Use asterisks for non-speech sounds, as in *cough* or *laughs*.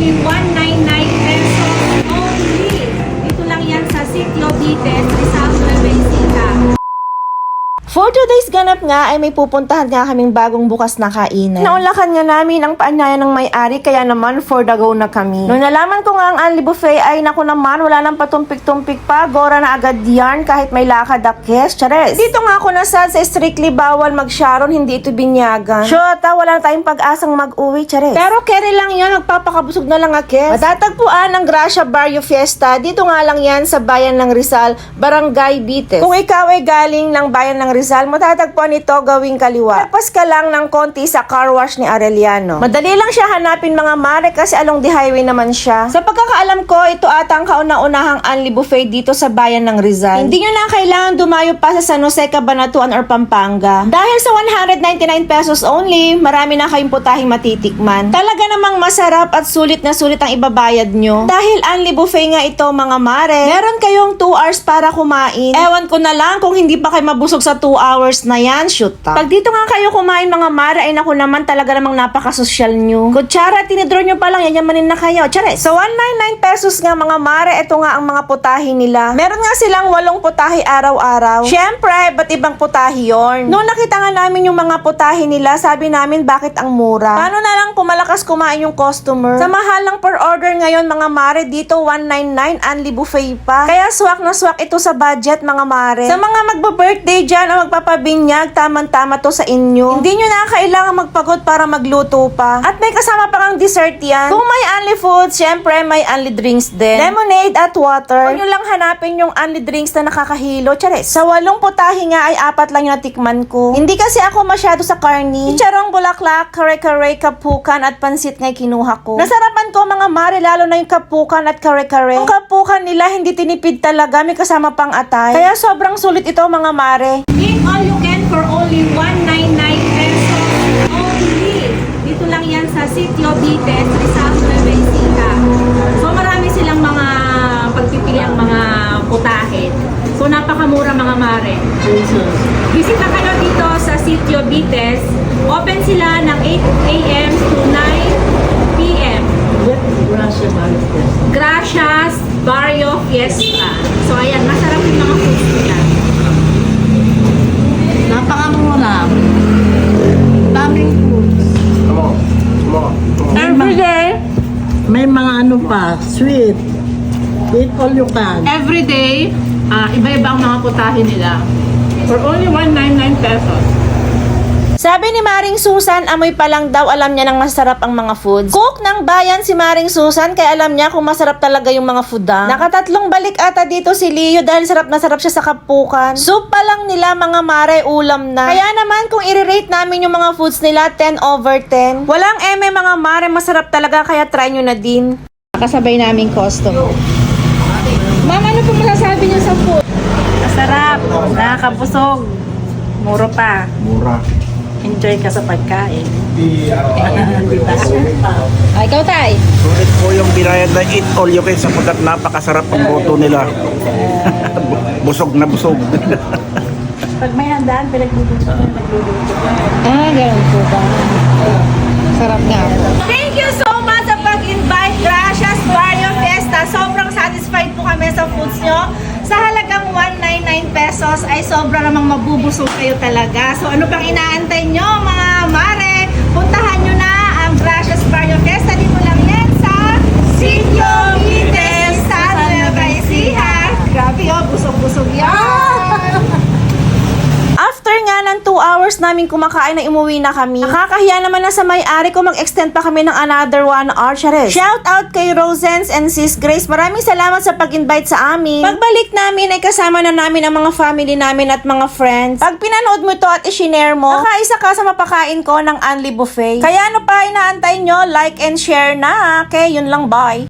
only 199 For today's ganap nga ay may pupuntahan nga kaming bagong bukas na kainan. Naunlakan nga namin ang paanyayan ng may-ari kaya naman for the go na kami. Nung nalaman ko nga ang Anli Buffet ay naku naman wala nang patumpik-tumpik pa, gora na agad yarn kahit may lakad akes, chares. Dito nga ako nasad sa strictly bawal mag-sharon, hindi ito binyagan. Shota, wala na tayong pag-asang mag-uwi, chares. Pero carry lang yun, magpapakabusog na lang akes. Matatagpuan ang Gracia Barrio Fiesta, dito nga lang yan sa bayan ng Rizal, Barangay Bites. Kung ikaw ay galing ng bayan ng Rizal, matatagpuan ito gawing kaliwa. Tapos ka lang ng konti sa car wash ni Arellano. Madali lang siya hanapin mga mare kasi along the highway naman siya. Sa pagkakaalam ko, ito ata ang kauna-unahang Anli Buffet dito sa bayan ng Rizal. Hindi nyo na kailangan dumayo pa sa San Jose, Cabanatuan or Pampanga. Dahil sa 199 pesos only, marami na kayong putahing matitikman. Talaga namang masarap at sulit na sulit ang ibabayad nyo. Dahil Anli Buffet nga ito mga mare, meron kayong 2 hours para kumain. Ewan ko na lang kung hindi pa kayo mabusog sa 2 hours na yan, shoot ta. Pag dito nga kayo kumain mga mare, ay naku naman talaga namang napaka-social nyo. Kutsara, tinidro nyo pa lang, yayamanin na kayo. Chares. So 199 pesos nga mga mare, ito nga ang mga putahe nila. Meron nga silang walong putahe araw-araw. Syempre, ba't ibang putahe yon? Noong nakita nga namin yung mga putahe nila, sabi namin bakit ang mura. Paano na lang pumalakas kumain yung customer? Sa mahal lang per order ngayon mga mare, dito 199 unli buffet pa. Kaya swak na swak ito sa budget mga mare. Sa mga magba-birthday dyan o magpapabinyag, tamang-tama to sa inyo. Hindi nyo na kailangan magpagod para magluto pa. At may kasama pa kang dessert yan. Kung may unli food, syempre may unli drinks din. Lemonade at water. Huwag nyo lang hanapin yung unli drinks na nakakahilo. Chares. Sa walong putahe nga ay apat lang yung natikman ko. Hindi kasi ako masyado sa karni. Chicharong bulaklak, kare-kare, kapukan at pansit nga'y kinuha ko. Nasarapan ko mga mare, lalo na yung kapukan at kare-kare. Yung kapukan nila hindi tinipid talaga, may kasama pang atay. Kaya sobrang sulit ito mga mare. Eat all you can for only 199 pesos only. Dito lang yan sa Sitio Bites, Rizal, Nueva sa Sitio Bites. Open sila ng 8 a.m. to 9 p.m. Gracias Barrio Fiesta. So ayan, masarap yung mga foods nila. Napakamura. Daming foods. Every day, May mga ano pa, sweet. Eat all you can. every day, ah, iba-iba ang mga putahe nila. For only 199 pesos. Sabi ni Maring Susan, amoy pa lang daw alam niya ng masarap ang mga foods. Cook ng bayan si Maring Susan kaya alam niya kung masarap talaga yung mga food ah. Nakatatlong balik ata dito si Leo dahil sarap na sarap siya sa kapukan. Soup pa lang nila mga mare ulam na. Kaya naman kung i-rate namin yung mga foods nila 10 over 10. Walang eme mga mare, masarap talaga kaya try nyo na din. Kasabay namin customer. Ma'am, ano po masasabi niyo sa food? Masarap, nakakabusog, muro pa. Mura. Enjoy ka sa pagkain. Ay, ikaw tay. Sulit po yung binayad na eat all you can sapagkat napakasarap ang boto nila. *laughs* busog na busog. Pag may handaan, pinagluluto na nagluluto ka. Ah, ganun po ba? Sarap nga Thank you so much sa pag-invite. Gracias, Barrio Fiesta. Sobrang satisfied po kami sa foods nyo. Sa halagang 199 pesos ay sobra namang mabubusog kayo talaga. So ano pang inaantay nyo mga mare? Puntahan nyo na ang Gracias Barrio Fiesta. Dito lang yan sa Sitio Vites sa Nueva Ecija. Grabe oh, busog-busog yan. After nga ng 2 hours namin kumakain na umuwi na kami, nakakahiya naman na sa may-ari ko mag-extend pa kami ng another 1 hour. Charis. Shout out kay Rosens and Sis Grace. Maraming salamat sa pag-invite sa amin. Pagbalik namin ay kasama na namin ang mga family namin at mga friends. Pag pinanood mo to at i-share mo, nakaisa ka sa mapakain ko ng Unli Buffet. Kaya ano pa inaantay nyo? Like and share na. Okay, yun lang. Bye.